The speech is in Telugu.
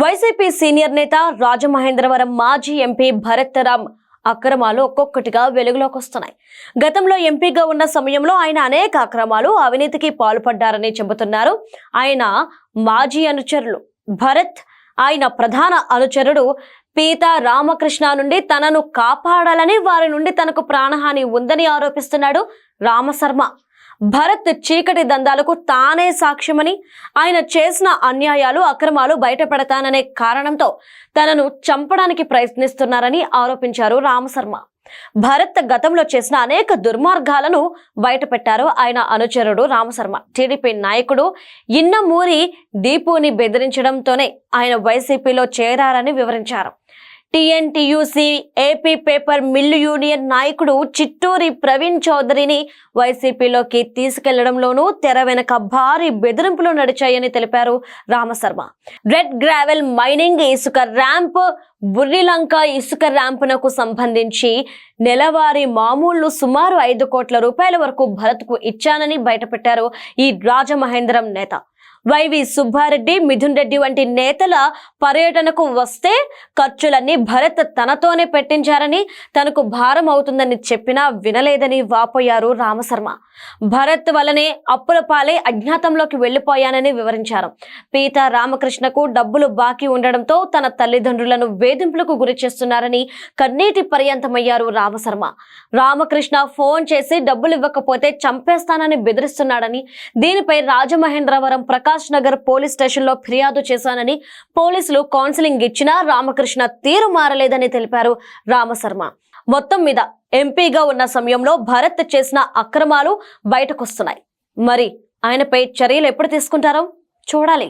వైసీపీ సీనియర్ నేత రాజమహేంద్రవరం మాజీ ఎంపీ భరత్రామ్ అక్రమాలు ఒక్కొక్కటిగా వెలుగులోకి వస్తున్నాయి. గతంలో ఎంపీగా ఉన్న సమయంలో ఆయన అనేక అక్రమాలు అవినీతికి పాల్పడ్డారని చెబుతున్నారు. ఆయన మాజీ అనుచరులు. భరత్ ఆయన ప్రధాన అనుచరుడు పీత రామకృష్ణ నుండి తనను కాపాడాలని వారి నుండి తనకు ప్రాణహాని ఉందని ఆరోపిస్తున్నాడు రామశర్మ. భరత్ చీకటి దందాలకు తానే సాక్ష్యమని ఆయన చేసిన అన్యాయాలు అక్రమాలు బయటపెడతాననే కారణంతో తనను చంపడానికి ప్రయత్నిస్తున్నారని ఆరోపించారు రామశర్మ భరత్ గతంలో చేసిన అనేక దుర్మార్గాలను బయటపెట్టారు ఆయన అనుచరుడు రామశర్మ టీడీపీ నాయకుడు ఇన్నమూరి దీపుని బెదిరించడంతోనే ఆయన వైసీపీలో చేరారని వివరించారు. TNTUC AP paper mill union నాయకుడు చిట్టూరి ప్రవీణ్ చౌదరిని వైసీపీలోకి తీసుకెళ్ళడంలోనూ తెర వెనక భారీ బెదిరింపులు నడిచాయని తెలిపారు రామశర్మ. రెడ్ గ్రావెల్ మైనింగ్ ఇసుక ర్యాంప్ బుర్రిలంక ఇసుక ర్యాంపునకు సంబంధించి నెలవారీ మామూళ్ళు సుమారు ఐదు కోట్ల రూపాయల వరకు భరత్కు ఇచ్చానని బయటపెట్టారు ఈ రాజమహేంద్రం నేత. వైవి సుబ్బారెడ్డి మిథున్ రెడ్డి వంటి నేతల పర్యటనకు వస్తే ఖర్చులన్నీ భరత్ తనతోనే పెట్టించారని తనకు భారం అవుతుందని చెప్పినా వినలేదని వాపోయారు రామశర్మ. భరత్ వలనే అప్పుల పాలే అజ్ఞాతంలోకి వెళ్ళిపోయానని వివరించారు. పీత రామకృష్ణకు డబ్బులు బాకీ ఉండడంతో తన తల్లిదండ్రులను వేధింపులకు గురి చేస్తున్నారని కన్నీటి పర్యంతమయ్యారు రామశర్మ. రామకృష్ణ ఫోన్ చేసి డబ్బులు ఇవ్వకపోతే చంపేస్తానని బెదిరిస్తున్నాడని దీనిపై రాజమహేంద్రవరం ప్రకాష్ నగర్ పోలీస్ స్టేషన్లో ఫిర్యాదు చేశానని పోలీసులు కౌన్సిలింగ్ ఇచ్చినా రామకృష్ణ తీరు మారలేదని తెలిపారు రామశర్మ. మొత్తం మీద ఎంపీగా ఉన్న సమయంలో భరత్ చేసిన అక్రమాలు బయటకొస్తున్నాయి. మరి ఆయనపై చర్యలు ఎప్పుడు తీసుకుంటారో చూడాలి.